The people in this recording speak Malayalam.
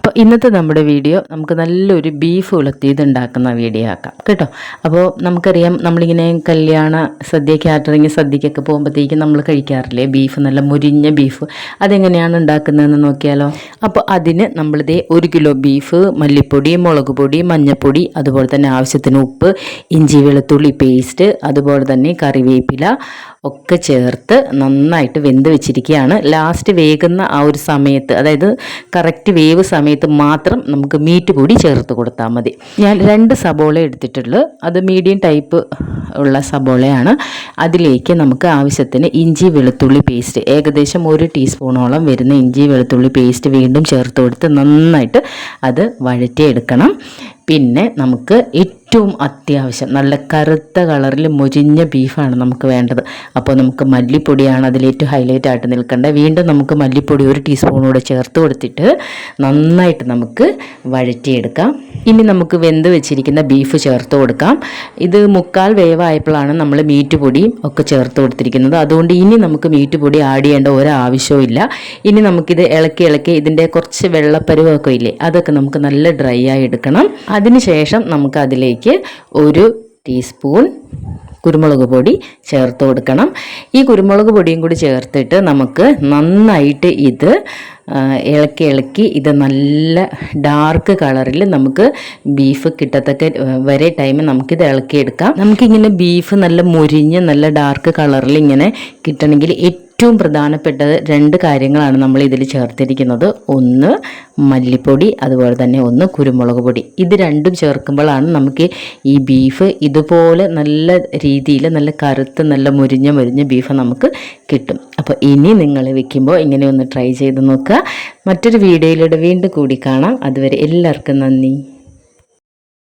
അപ്പോൾ ഇന്നത്തെ നമ്മുടെ വീഡിയോ നമുക്ക് നല്ലൊരു ബീഫ് ഉലത്തിയത് ഉണ്ടാക്കുന്ന വീഡിയോ ആക്കാം. കേട്ടോ? അപ്പോൾ നമുക്കറിയാം നമ്മളിങ്ങനെ കല്യാണ സദ്യ കാറ്ററിങ് സദ്യക്കൊക്കെ പോകുമ്പോഴത്തേക്കും നമ്മൾ കഴിക്കാറില്ലേ ബീഫ് നല്ല മുരിഞ്ഞ ബീഫ് അതെങ്ങനെയാണ് ഉണ്ടാക്കുന്നതെന്ന് നോക്കിയാലോ? അപ്പോൾ അതിന് നമ്മളിതേ ഒരു കിലോ ബീഫ് മല്ലിപ്പൊടി മുളക് പൊടി മഞ്ഞൾപ്പൊടി അതുപോലെ തന്നെ ആവശ്യത്തിന് ഉപ്പ് ഇഞ്ചി വെളുത്തുള്ളി പേസ്റ്റ് അതുപോലെ തന്നെ കറിവേപ്പില ഒക്കെ ചേർത്ത് നന്നായിട്ട് വെന്ത് വെച്ചിരിക്കുകയാണ്. ലാസ്റ്റ് വേകുന്ന ആ ഒരു സമയത്ത് അതായത് കറക്റ്റ് വേവ് സമയത്ത് മാത്രം നമുക്ക് മീറ്റ് കൂടി ചേർത്ത് കൊടുത്താൽ മതി. ഞാൻ രണ്ട് സബോള എടുത്തിട്ടുള്ളൂ. അത് മീഡിയം ടൈപ്പ് ഉള്ള സബോളയാണ്. അതിലേക്ക് നമുക്ക് ആവശ്യത്തിന് ഇഞ്ചി വെളുത്തുള്ളി പേസ്റ്റ് ഏകദേശം ഒരു ടീസ്പൂണോളം വരുന്ന ഇഞ്ചി വെളുത്തുള്ളി പേസ്റ്റ് വീണ്ടും ചേർത്ത് കൊടുത്ത് നന്നായിട്ട് അത് വഴറ്റിയെടുക്കണം. പിന്നെ നമുക്ക് ഏറ്റവും അത്യാവശ്യം. നല്ല കറുത്ത കളറിൽ മുരിഞ്ഞ ബീഫാണ് നമുക്ക് വേണ്ടത്. അപ്പോൾ നമുക്ക് മല്ലിപ്പൊടിയാണ് അതിലേറ്റവും ഹൈലൈറ്റ് ആയിട്ട് നിൽക്കേണ്ടത്. വീണ്ടും നമുക്ക് മല്ലിപ്പൊടി ഒരു ടീസ്പൂൺ ചേർത്ത് കൊടുത്തിട്ട് നന്നായിട്ട് നമുക്ക് വഴറ്റിയെടുക്കാം. ഇനി നമുക്ക് വെന്ത് വെച്ചിരിക്കുന്ന ബീഫ് ചേർത്ത് കൊടുക്കാം. ഇത് മുക്കാൽ വേവായപ്പോഴാണ് നമ്മൾ മീറ്റ് പൊടിയും ഒക്കെ ചേർത്ത് കൊടുത്തിരിക്കുന്നത്. അതുകൊണ്ട് ഇനി നമുക്ക് മീറ്റ് പൊടി ആഡ് ചെയ്യേണ്ട ഒരാവശ്യവും ഇല്ല. ഇനി നമുക്കിത് ഇളക്കി ഇളക്കി ഇതിന്റെ കുറച്ച് വെള്ളപ്പരുവൊക്കെ ഇല്ലേ അതൊക്കെ നമുക്ക് നല്ല ഡ്രൈ ആയി എടുക്കണം. അതിനുശേഷം നമുക്ക് അതിലേക്ക് ഒരു ടീസ്പൂൺ കുരുമുളക് പൊടി ചേർത്ത് കൊടുക്കണം. ഈ കുരുമുളക് പൊടിയും കൂടി ചേർത്തിട്ട് നമുക്ക് നന്നായിട്ട് ഇത് ഇളക്കി ഇളക്കി ഇത് നല്ല ഡാർക്ക് കളറിൽ നമുക്ക് ബീഫ് കിട്ടത്തക്ക വരെ ടൈം നമുക്കിത് ഇളക്കിയെടുക്കാം. നമുക്കിങ്ങനെ ബീഫ് നല്ല മുരിഞ്ഞ് നല്ല ഡാർക്ക് കളറിൽ ഇങ്ങനെ കിട്ടണമെങ്കിൽ ഏറ്റവും പ്രധാനപ്പെട്ടത് രണ്ട് കാര്യങ്ങളാണ് നമ്മൾ ഇതിൽ ചേർത്തിരിക്കുന്നത്. ഒന്ന് മല്ലിപ്പൊടി അതുപോലെ തന്നെ ഒന്ന് കുരുമുളക് പൊടി. ഇത് രണ്ടും ചേർക്കുമ്പോഴാണ് നമുക്ക് ഈ ബീഫ് ഇതുപോലെ നല്ല രീതിയിൽ നല്ല കറുത്ത് നല്ല മുരിഞ്ഞ മുരിഞ്ഞ ബീഫ് നമുക്ക് കിട്ടും. അപ്പോൾ ഇനി നിങ്ങൾ വെക്കുമ്പോൾ ഇങ്ങനെ ഒന്ന് ട്രൈ ചെയ്ത് നോക്കുക. മറ്റൊരു വീഡിയോയിലൂടെ വീണ്ടും കൂടി കാണാം. അതുവരെ എല്ലാവർക്കും നന്ദി.